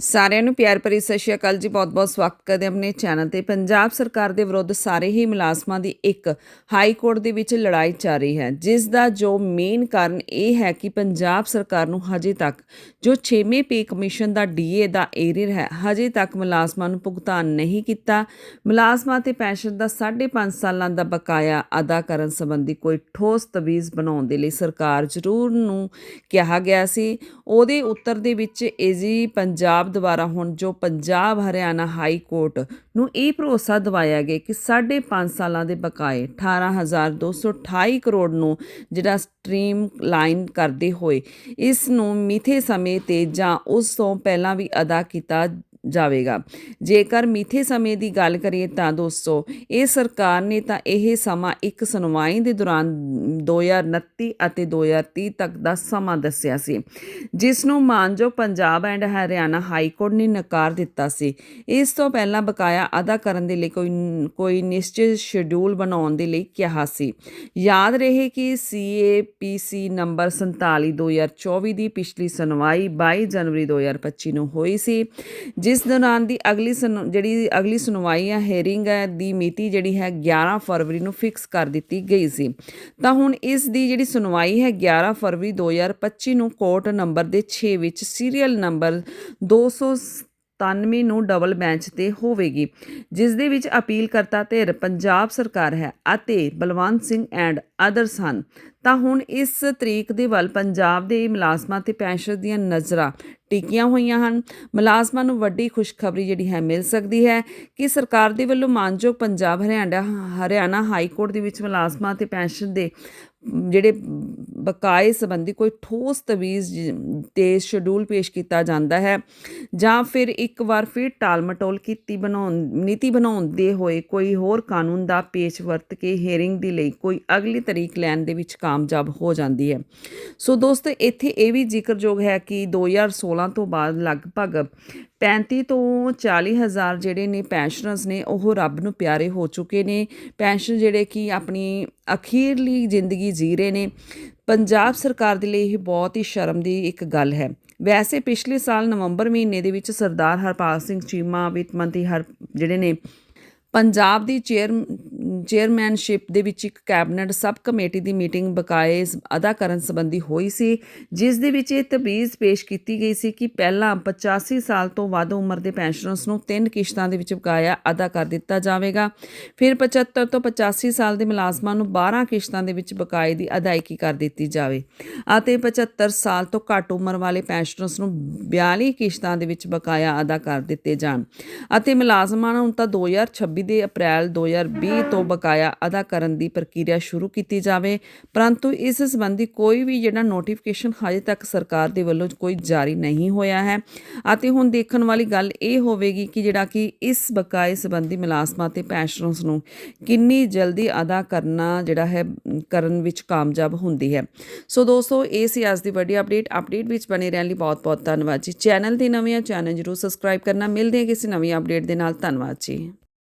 ਸਾਰਿਆਂ ਨੂੰ ਪਿਆਰ ਭਰੀ ਸਤਿ ਸ਼੍ਰੀ ਅਕਾਲ ਜੀ। ਬਹੁਤ-ਬਹੁਤ ਸਵਾਗਤ ਕਰਦੇ ਆਪਣੇ ਚੈਨਲ ਤੇ। ਪੰਜਾਬ ਸਰਕਾਰ ਦੇ ਵਿਰੁੱਧ ਸਾਰੇ ਹੀ ਮੁਲਾਜ਼ਮਾਂ ਦੀ ਇੱਕ ਹਾਈ ਕੋਰਟ ਦੇ ਵਿੱਚ ਲੜਾਈ ਚੱਲ ਰਹੀ ਹੈ। ਜਿਸ ਦਾ ਜੋ ਮੇਨ ਕਾਰਨ ਇਹ ਹੈ ਕਿ ਪੰਜਾਬ ਸਰਕਾਰ ਨੂੰ ਹਜੇ ਤੱਕ ਜੋ 6ਵੇਂ ਪੇ ਕਮਿਸ਼ਨ ਦਾ ਡੀਏ ਦਾ ਏਰੀਅਰ ਹੈ, ਹਜੇ ਤੱਕ ਮੁਲਾਜ਼ਮਾਂ ਨੂੰ ਭੁਗਤਾਨ ਨਹੀਂ ਕੀਤਾ। ਮੁਲਾਜ਼ਮਾਂ ਤੇ ਪੈਨਸ਼ਨ ਦਾ 5.5 ਸਾਲਾਂ ਦਾ ਬਕਾਇਆ ਅਦਾ ਕਰਨ ਸੰਬੰਧੀ ਕੋਈ ਠੋਸ ਤਵੀਜ਼ ਬਣਾਉਣ ਦੇ ਲਈ ਸਰਕਾਰ ਜ਼ਰੂਰ ਨੂੰ ਕਿਹਾ ਗਿਆ ਸੀ। ਉਹਦੇ ਉੱਤਰ ਦੇ ਵਿੱਚ ਏਜੀ ਪੰਜਾਬ ਦੁਆਰਾ ਹੁਣ ਜੋ ਪੰਜਾਬ, ਹਰਿਆਣਾ ਹਾਈ ਕੋਰਟ ਨੂੰ ਇਹ ਭਰੋਸਾ ਦਿਵਾਇਆ ਗਿਆ ਕਿ 5.5 ਸਾਲਾਂ ਦੇ ਬਕਾਏ 18228 ਕਰੋੜ ਨੂੰ ਜਿਹੜਾ ਸਟ੍ਰੀਮ ਲਾਈਨ ਕਰਦੇ ਹੋਏ ਇਸ ਨੂੰ ਮਿੱਥੇ ਸਮੇਂ ਤੇ ਜਾਂ ਉਸ ਤੋਂ ਪਹਿਲਾਂ ਵੀ ਅਦਾ ਕੀਤਾ ਜਾਵੇਗਾ। ਜੇਕਰ ਮਿੱਥੇ ਸਮੇਂ ਦੀ ਗੱਲ ਕਰੀਏ ਤਾਂ ਦੋਸਤੋ, ਇਹ ਸਰਕਾਰ ਨੇ ਤਾਂ ਇਹ ਸਮਾਂ ਇੱਕ ਸੁਣਵਾਈ ਦੇ ਦੌਰਾਨ 2029 ਅਤੇ 2030 ਤੱਕ ਦਾ ਸਮਾਂ ਦੱਸਿਆ ਸੀ, ਜਿਸ ਨੂੰ ਮਾਨਯੋਗ Punjab and Haryana high court ਨੇ ਨਕਾਰ ਦਿੱਤਾ ਸੀ। ਇਸ ਤੋਂ ਪਹਿਲਾਂ ਬਕਾਇਆ ਅਦਾ ਕਰਨ ਦੇ ਲਈ ਕੋਈ ਕੋਈ ਨਿਸ਼ਚਿਤ ਸ਼ਡਿਊਲ ਬਣਾਉਣ ਦੇ ਲਈ ਕਿਹਾ ਸੀ। ਯਾਦ ਰਹੇ ਕਿ ਸੀਏਪੀਸੀ ਨੰਬਰ 47 2024 ਦੀ ਪਿਛਲੀ ਸੁਣਵਾਈ 22 ਜਨਵਰੀ 2025 ਨੂੰ ਹੋਈ ਸੀ, ਜਿਸ ਇਸ ਦੌਰਾਨ ਦੀ ਅਗਲੀ ਸੁਣ- ਜਿਹੜੀ ਅਗਲੀ ਸੁਣਵਾਈ ਹੈ ਹੈਰਿੰਗ ਹੈ ਦੀ ਮਿਤੀ ਜਿਹੜੀ ਹੈ 11 ਫਰਵਰੀ ਨੂੰ ਫਿਕਸ ਕਰ ਦਿੱਤੀ ਗਈ ਸੀ। ਤਾਂ ਹੁਣ ਇਸ ਦੀ ਜਿਹੜੀ ਸੁਣਵਾਈ ਹੈ 11 ਫਰਵਰੀ 2025 ਨੂੰ ਕੋਰਟ ਨੰਬਰ ਦੇ 6 ਵਿੱਚ ਸੀਰੀਅਲ ਨੰਬਰ 297 ਨੂੰ ਡਬਲ ਬੈਂਚ ਤੇ ਹੋਵੇਗੀ, ਜਿਸ ਦੇ ਵਿੱਚ ਅਪੀਲ ਕਰਤਾ ਧਿਰ ਪੰਜਾਬ ਸਰਕਾਰ ਹੈ ਅਤੇ ਬਲਵੰਤ ਸਿੰਘ ਐਂਡ ਅਦਰਸ ਹਨ। ਤਾਂ ਹੁਣ ਇਸ ਤਰੀਕ ਦੇ ਵੱਲ ਪੰਜਾਬ ਦੇ ਮੁਲਾਜ਼ਮਾਂ ਤੇ ਪੈਨਸ਼ਨ ਦੀਆਂ ਨਜ਼ਰਾਂ ਟਿਕੀਆਂ ਹੋਈਆਂ ਹਨ। ਮੁਲਾਜ਼ਮਾਂ ਨੂੰ ਵੱਡੀ ਖੁਸ਼ਖਬਰੀ ਜਿਹੜੀ ਹੈ ਮਿਲ ਸਕਦੀ ਹੈ ਕਿ ਸਰਕਾਰ ਦੇ ਵੱਲੋਂ ਮਾਨਯੋਗ ਪੰਜਾਬ ਹਰਿਆਣਾ ਹਰਿਆਣਾ ਹਾਈ ਕੋਰਟ ਦੇ ਵਿੱਚ ਮੁਲਾਜ਼ਮਾਂ ਤੇ ਪੈਨਸ਼ਨ ਦੇ ਜਿਹੜੇ ਬਕਾਏ ਸੰਬੰਧੀ ਕੋਈ ਠੋਸ ਤਵੀਜ਼ ਤੇ ਸ਼ਡਿਊਲ ਪੇਸ਼ ਕੀਤਾ ਜਾਂਦਾ ਹੈ ਜਾਂ ਫਿਰ ਇੱਕ ਵਾਰ ਫਿਰ ਟਾਲਮਟੋਲ ਕੀਤੀ ਬਣਾਉਣ, ਨੀਤੀ ਬਣਾਉਣ ਦੇ ਹੋਏ ਕੋਈ ਹੋਰ ਕਾਨੂੰਨ ਦਾ ਪੇਸ਼ ਵਰਤ ਕੇ ਹੀਅਰਿੰਗ ਦੇ ਲਈ ਕੋਈ ਅਗਲੀ ਤਰੀਕ ਲੈਣ ਦੇ ਵਿੱਚ ਕਾਮਯਾਬ ਹੋ ਜਾਂਦੀ ਹੈ। ਸੋ ਦੋਸਤੋ, ਇੱਥੇ ਇਹ ਵੀ ਜ਼ਿਕਰਯੋਗ ਹੈ ਕਿ 2016 ਤੋਂ ਬਾਅਦ ਲਗਭਗ 35 ਤੋਂ 40 ਹਜ਼ਾਰ ਜਿਹੜੇ ਨੇ ਪੈਨਸ਼ਨਰਸ ਨੇ, ਉਹ ਰੱਬ ਨੂੰ ਪਿਆਰੇ ਹੋ ਚੁੱਕੇ ਨੇ। ਪੈਨਸ਼ਨ ਜਿਹੜੇ ਕਿ ਆਪਣੀ ਅਖੀਰਲੀ ਜ਼ਿੰਦਗੀ ਜੀ ਰਹੇ ਨੇ। ਪੰਜਾਬ ਸਰਕਾਰ ਦੇ ਲਈ ਇਹ ਬਹੁਤ ਹੀ ਸ਼ਰਮ ਦੀ ਇੱਕ ਗੱਲ ਹੈ। ਵੈਸੇ ਪਿਛਲੇ ਸਾਲ ਨਵੰਬਰ ਮਹੀਨੇ ਦੇ ਵਿੱਚ ਸਰਦਾਰ ਹਰਪਾਲ ਸਿੰਘ ਚੀਮਾ, ਵਿੱਤ ਮੰਤਰੀ ਹਰ ਜਿਹੜੇ ਨੇ, ਪੰਜਾਬ ਦੀ ਚੇਅਰ ਚੇਅਰਮੈਨਸ਼ਿਪ ਦੇ ਵਿੱਚ ਇੱਕ ਕੈਬਨਿਟ ਸਬ ਕਮੇਟੀ ਦੀ ਮੀਟਿੰਗ ਬਕਾਏ ਅਦਾ ਕਰਨ ਸੰਬੰਧੀ ਹੋਈ ਸੀ, ਜਿਸ ਦੇ ਵਿੱਚ ਇਹ ਤਬੀਜ਼ ਪੇਸ਼ ਕੀਤੀ ਗਈ ਸੀ ਕਿ ਪਹਿਲਾਂ 85 ਸਾਲ ਤੋਂ ਵੱਧ ਉਮਰ ਦੇ ਪੈਨਸ਼ਨਰਸ ਨੂੰ ਤਿੰਨ ਕਿਸ਼ਤਾਂ ਦੇ ਵਿੱਚ ਬਕਾਇਆ ਅਦਾ ਕਰ ਦਿੱਤਾ ਜਾਵੇਗਾ। ਫਿਰ 75 ਤੋਂ 85 ਸਾਲ ਦੇ ਮੁਲਾਜ਼ਮਾਂ ਨੂੰ 12 ਕਿਸ਼ਤਾਂ ਦੇ ਵਿੱਚ ਬਕਾਏ ਦੀ ਅਦਾਇਗੀ ਕਰ ਦਿੱਤੀ ਜਾਵੇ ਅਤੇ 75 ਸਾਲ ਤੋਂ ਘੱਟ ਉਮਰ ਵਾਲੇ ਪੈਨਸ਼ਨਰਸ ਨੂੰ 42 ਕਿਸ਼ਤਾਂ ਦੇ ਵਿੱਚ ਬਕਾਇਆ ਅਦਾ ਕਰ ਦਿੱਤੇ ਜਾਣ ਅਤੇ ਮੁਲਾਜ਼ਮਾਂ ਨੂੰ ਤਾਂ 2026 ਦੇ ਅਪ੍ਰੈਲ 2020 ਤੋਂ ਬਕਾਇਆ ਅਦਾ ਕਰਨ ਦੀ ਪ੍ਰਕਿਰਿਆ ਸ਼ੁਰੂ ਕੀਤੀ ਜਾਵੇ। ਪਰੰਤੂ ਇਸ ਸੰਬੰਧੀ ਕੋਈ ਵੀ ਜਿਹੜਾ ਨੋਟੀਫਿਕੇਸ਼ਨ ਹਜੇ ਤੱਕ ਸਰਕਾਰ ਦੇ ਵੱਲੋਂ ਕੋਈ ਜਾਰੀ ਨਹੀਂ ਹੋਇਆ ਹੈ। ਅਤੇ ਹੁਣ ਦੇਖਣ ਵਾਲੀ ਗੱਲ ਇਹ ਹੋਵੇਗੀ ਕਿ ਜਿਹੜਾ ਕਿ ਇਸ ਬਕਾਏ ਸੰਬੰਧੀ ਮੁਲਾਜ਼ਮਾਂ ਤੇ ਪੈਨਸ਼ਨਰਸ ਨੂੰ ਕਿੰਨੀ ਜਲਦੀ ਅਦਾ ਕਰਨਾ ਜਿਹੜਾ ਹੈ, ਕਰਨ ਵਿੱਚ ਕਾਮਯਾਬ ਹੁੰਦੀ ਹੈ। ਸੋ ਦੋਸਤੋ, ਇਹ ਸੀ ਅੱਜ ਦੀ ਵੱਡੀ ਅਪਡੇਟ ਅਪਡੇਟ ਵਿੱਚ ਬਣੇ ਰਹਿਣ ਲਈ ਬਹੁਤ ਬਹੁਤ ਧੰਨਵਾਦ ਜੀ। ਚੈਨਲ ਦੇ ਨਵੇਂ ਆ, ਚੈਨਲ ਜਰੂਰ ਸਬਸਕ੍ਰਾਈਬ ਕਰਨਾ। ਮਿਲਦੇ ਹਾਂ ਕਿਸੇ ਨਵੀਂ ਅਪਡੇਟ ਦੇ ਨਾਲ। ਧੰਨਵਾਦ ਜੀ।